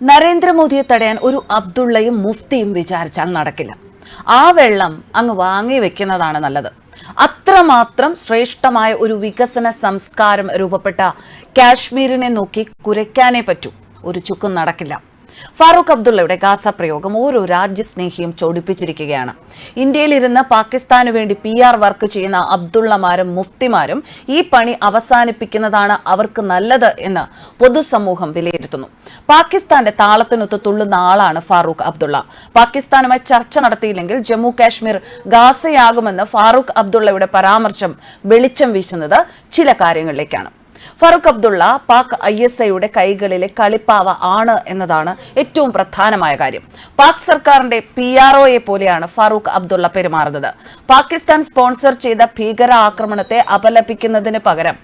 നരേന്ദ്രമോദിയെ തടയാൻ ഒരു അബ്ദുള്ളയും മുഫ്തിയും വിചാരിച്ചാൽ നടക്കില്ല. ആ വെള്ളം അങ്ങ് വാങ്ങി വെക്കുന്നതാണ് നല്ലത്. അത്രമാത്രം ശ്രേഷ്ഠമായ ഒരു വികസന സംസ്കാരം രൂപപ്പെട്ട കാശ്മീരിനെ നോക്കി കുരയ്ക്കാനേ പറ്റൂ. ഒരു ചുക്കും നടക്കില്ല. ഫാറൂഖ് അബ്ദുള്ളയുടെ ഗാസ പ്രയോഗം ഓരോ രാജ്യസ്നേഹിയും ചൊടിപ്പിച്ചിരിക്കുകയാണ്. ഇന്ത്യയിലിരുന്ന് പാകിസ്ഥാനു വേണ്ടി പി ആർ വർക്ക് ചെയ്യുന്ന അബ്ദുള്ളമാരും മുഫ്തിമാരും ഈ പണി അവസാനിപ്പിക്കുന്നതാണ് അവർക്ക് നല്ലത് എന്ന് പൊതുസമൂഹം വിലയിരുത്തുന്നു. പാകിസ്ഥാന്റെ താളത്തിനൊത്ത് തുള്ളുന്ന ആളാണ് ഫാറൂഖ് അബ്ദുള്ള. പാകിസ്ഥാനുമായി ചർച്ച നടത്തിയില്ലെങ്കിൽ ജമ്മു കാശ്മീർ ഗാസയാകുമെന്ന് ഫാറൂഖ് അബ്ദുള്ളയുടെ പരാമർശം വെളിച്ചം വീശുന്നത് ചില കാര്യങ്ങളിലേക്കാണ്. ഫറൂഖ് അബ്ദുള്ള പാക് ഐ എസ് ഐയുടെ കൈകളിലെ കളിപ്പാവ ആണ് എന്നതാണ് ഏറ്റവും പ്രധാനമായ കാര്യം. പാക് സർക്കാരിന്റെ പി ആർ ഒയെ പോലെയാണ് ഫറൂഖ് അബ്ദുള്ള പെരുമാറുന്നത്. പാകിസ്ഥാൻ സ്പോൺസർ ചെയ്ത ഭീകര ആക്രമണത്തെ അപലപിക്കുന്നതിന് പകരം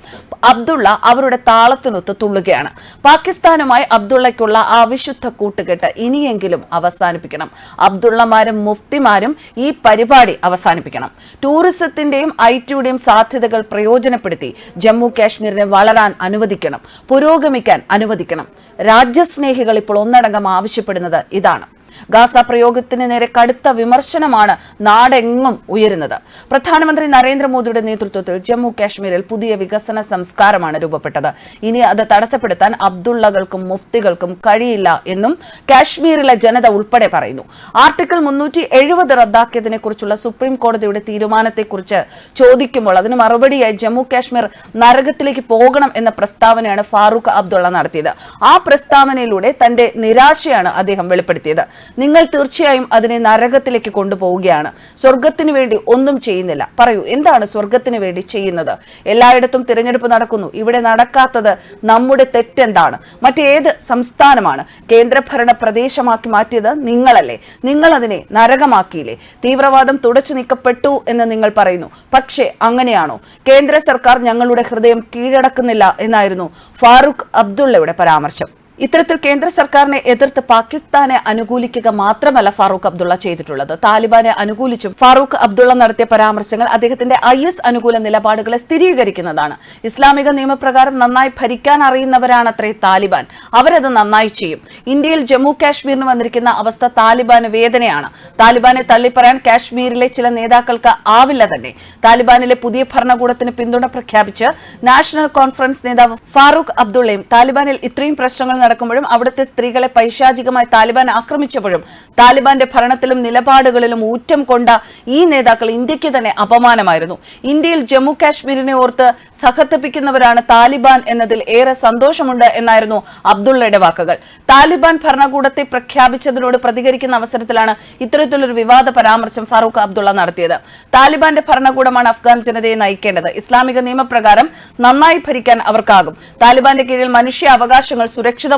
അബ്ദുള്ള അവരുടെ താളത്തിനൊത്ത് തുള്ളുകയാണ്. പാകിസ്ഥാനുമായി അബ്ദുള്ളയ്ക്കുള്ള ആ വിശുദ്ധ കൂട്ടുകെട്ട് ഇനിയെങ്കിലും അവസാനിപ്പിക്കണം. അബ്ദുള്ളമാരും മുഫ്തിമാരും ഈ പരിപാടി അവസാനിപ്പിക്കണം. ടൂറിസത്തിന്റെയും ഐ ടിയുടെയും സാധ്യതകൾ പ്രയോജനപ്പെടുത്തി ജമ്മു കാശ്മീരിനെ വളരാൻ അനുവദിക്കണം പുരോഗമിക്കാൻ അനുവദിക്കണം. രാജ്യസ്നേഹികൾ ഇപ്പോൾ ഒന്നടങ്കം ആവശ്യപ്പെടുന്നത് ഇതാണ്. ഗാസ പ്രയോഗത്തിന് നേരെ കടുത്ത വിമർശനമാണ് നാടെങ്ങും ഉയരുന്നത്. പ്രധാനമന്ത്രി നരേന്ദ്രമോദിയുടെ നേതൃത്വത്തിൽ ജമ്മു കാശ്മീരിൽ പുതിയ വികസന സംസ്കാരമാണ് രൂപപ്പെട്ടത്. ഇനി അത് തടസ്സപ്പെടുത്താൻ അബ്ദുള്ളകൾക്കും മുഫ്തികൾക്കും കഴിയില്ല എന്നും കാശ്മീരിലെ ജനത ഉൾപ്പെടെ പറയുന്നു. ആർട്ടിക്കിൾ മുന്നൂറ്റി എഴുപത് റദ്ദാക്കിയതിനെ കുറിച്ചുള്ള സുപ്രീം കോടതിയുടെ തീരുമാനത്തെക്കുറിച്ച് ചോദിക്കുമ്പോൾ അതിന് മറുപടിയായി ജമ്മു കാശ്മീർ നരകത്തിലേക്ക് പോകണം എന്ന പ്രസ്താവനയാണ് ഫാറൂഖ് അബ്ദുള്ള നടത്തിയത്. ആ പ്രസ്താവനയിലൂടെ തന്റെ നിരാശയാണ് അദ്ദേഹം വെളിപ്പെടുത്തിയത്. നിങ്ങൾ തീർച്ചയായും അതിനെ നരകത്തിലേക്ക് കൊണ്ടുപോവുകയാണ്. സ്വർഗത്തിന് വേണ്ടി ഒന്നും ചെയ്യുന്നില്ല. പറയൂ എന്താണ് സ്വർഗത്തിന് വേണ്ടി ചെയ്യുന്നത്? എല്ലായിടത്തും തിരഞ്ഞെടുപ്പ് നടക്കുന്നു. ഇവിടെ നടക്കാത്തത് നമ്മുടെ തെറ്റെന്താണ്? മറ്റേത് സംസ്ഥാനമാണ്. കേന്ദ്രഭരണ പ്രദേശമാക്കി മാറ്റിയത് നിങ്ങളല്ലേ. നിങ്ങൾ അതിനെ നരകമാക്കിയില്ലേ. തീവ്രവാദം തുടച്ചു നീക്കപ്പെട്ടു എന്ന് നിങ്ങൾ പറയുന്നു. പക്ഷേ അങ്ങനെയാണോ? കേന്ദ്ര സർക്കാർ ഞങ്ങളുടെ ഹൃദയം കീഴടക്കുന്നില്ല എന്നായിരുന്നു ഫാറൂഖ് അബ്ദുള്ളയുടെ പരാമർശം. ഇത്തരത്തിൽ കേന്ദ്ര സർക്കാരിനെ എതിർത്ത് പാകിസ്ഥാനെ അനുകൂലിക്കുക മാത്രമല്ല ഫാറൂഖ് അബ്ദുള്ള ചെയ്തിട്ടുള്ളത്. താലിബാനെ അനുകൂലിച്ചും ഫാറൂഖ് അബ്ദുള്ള നടത്തിയ പരാമർശങ്ങൾ അദ്ദേഹത്തിന്റെ ഐ അനുകൂല നിലപാടുകളെ സ്ഥിരീകരിക്കുന്നതാണ്. ഇസ്ലാമിക നിയമപ്രകാരം നന്നായി ഭരിക്കാൻ അറിയുന്നവരാണത്രേ താലിബാൻ. അവരത് നന്നായി ചെയ്യും. ഇന്ത്യയിൽ ജമ്മു കാശ്മീരിന് വന്നിരിക്കുന്ന അവസ്ഥ താലിബാന് വേദനയാണ്. താലിബാനെ തള്ളിപ്പറയാൻ കാശ്മീരിലെ ചില നേതാക്കൾക്ക് ആവില്ല തന്നെ. താലിബാനിലെ പുതിയ ഭരണകൂടത്തിന് പിന്തുണ പ്രഖ്യാപിച്ച് നാഷണൽ കോൺഫറൻസ് നേതാവ് ഫാറൂഖ് അബ്ദുള്ളയും താലിബാനിൽ ഇത്രയും പ്രശ്നങ്ങൾ നടക്കുമ്പോഴും അവിടുത്തെ സ്ത്രീകളെ പൈശാചികമായി താലിബാൻ ആക്രമിച്ചപ്പോഴും താലിബാന്റെ ഭരണത്തിലും നിലപാടുകളിലും ഊറ്റം കൊണ്ട ഈ നേതാക്കൾ ഇന്ത്യയ്ക്ക് തന്നെ അപമാനമായിരുന്നു. ഇന്ത്യയിൽ ജമ്മു കാശ്മീരിനെ ഓർത്ത് സഹതപിക്കുന്നവരാണ് താലിബാൻ എന്നതിൽ ഏറെ സന്തോഷമുണ്ട് എന്നായിരുന്നു അബ്ദുള്ളയുടെ വാക്കുകൾ. താലിബാൻ ഭരണകൂടത്തെ പ്രഖ്യാപിച്ചതിനോട് പ്രതികരിക്കുന്ന അവസരത്തിലാണ് ഇത്തരത്തിലൊരു വിവാദ പരാമർശം ഫാറൂഖ് അബ്ദുള്ള നടത്തിയത്. താലിബാന്റെ ഭരണകൂടമാണ് അഫ്ഗാൻ ജനതയെ നയിക്കേണ്ടത്. ഇസ്ലാമിക നിയമപ്രകാരം നന്നായി ഭരിക്കാൻ അവർക്കാകും. താലിബാന്റെ കീഴിൽ മനുഷ്യ അവകാശങ്ങൾ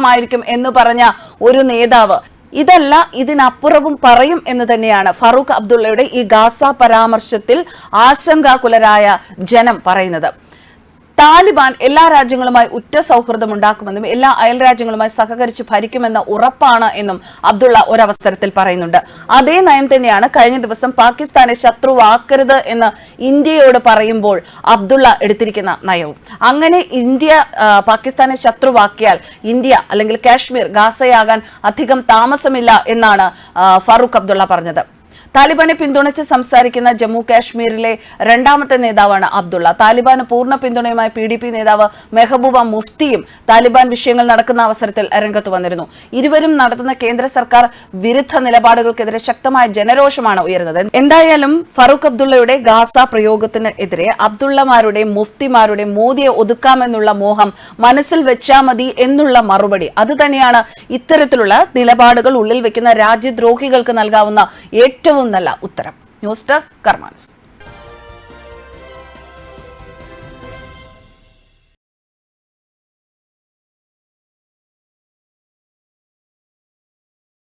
സുരക്ഷിതമായിരിക്കും എന്ന് പറഞ്ഞ ഒരു നേതാവ്. ഇതല്ല ഇതിനപ്പുറവും പറയും എന്ന് തന്നെയാണ് ഫറൂഖ് അബ്ദുള്ളയുടെ ഈ ഗാസ പരാമർശത്തിൽ ആശങ്കാകുലരായ ജനം പറയുന്നത്. താലിബാൻ എല്ലാ രാജ്യങ്ങളുമായി ഉറ്റ സൗഹൃദം ഉണ്ടാക്കുമെന്നും എല്ലാ അയൽ രാജ്യങ്ങളുമായി സഹകരിച്ച് ഭരിക്കുമെന്ന ഉറപ്പാണ് എന്നും അബ്ദുള്ള ഒരവസരത്തിൽ പറയുന്നുണ്ട്. അതേ നയം തന്നെയാണ് കഴിഞ്ഞ ദിവസം പാകിസ്ഥാനെ ശത്രുവാക്കരുത് എന്ന് ഇന്ത്യയോട് പറയുമ്പോൾ അബ്ദുള്ള എടുത്തിരിക്കുന്ന നയവും. അങ്ങനെ ഇന്ത്യ പാകിസ്ഥാനെ ശത്രുവാക്കിയാൽ ഇന്ത്യ അല്ലെങ്കിൽ കാശ്മീർ ഗാസയാകാൻ അധികം താമസമില്ല എന്നാണ് ഫറൂഖ് അബ്ദുള്ള പറഞ്ഞത്. താലിബാനെ പിന്തുണച്ച് സംസാരിക്കുന്ന ജമ്മു കാശ്മീരിലെ രണ്ടാമത്തെ നേതാവാണ് അബ്ദുള്ള. താലിബാന് പൂർണ പിന്തുണയുമായി പി ഡി പി നേതാവ് മെഹബൂബ മുഫ്തിയും താലിബാൻ വിഷയങ്ങൾ നടക്കുന്ന അവസരത്തിൽ രംഗത്ത് വന്നിരുന്നു. ഇരുവരും നടത്തുന്ന കേന്ദ്ര സർക്കാർ വിരുദ്ധ നിലപാടുകൾക്കെതിരെ ശക്തമായ ജനരോഷമാണ് ഉയരുന്നത്. എന്തായാലും ഫറൂഖ് അബ്ദുള്ളയുടെ ഗാസ പ്രയോഗത്തിന് എതിരെ അബ്ദുള്ളമാരുടെയും മുഫ്തിമാരുടെയും മോദിയെ ഒതുക്കാമെന്നുള്ള മോഹം മനസ്സിൽ വെച്ചാ മതി എന്നുള്ള മറുപടി. അത് തന്നെയാണ് ഇത്തരത്തിലുള്ള നിലപാടുകൾ ഉള്ളിൽ വെക്കുന്ന രാജ്യദ്രോഹികൾക്ക് നൽകാവുന്ന ഏറ്റവും നല്ല ഉത്തരം. News desk കർമാൻസ്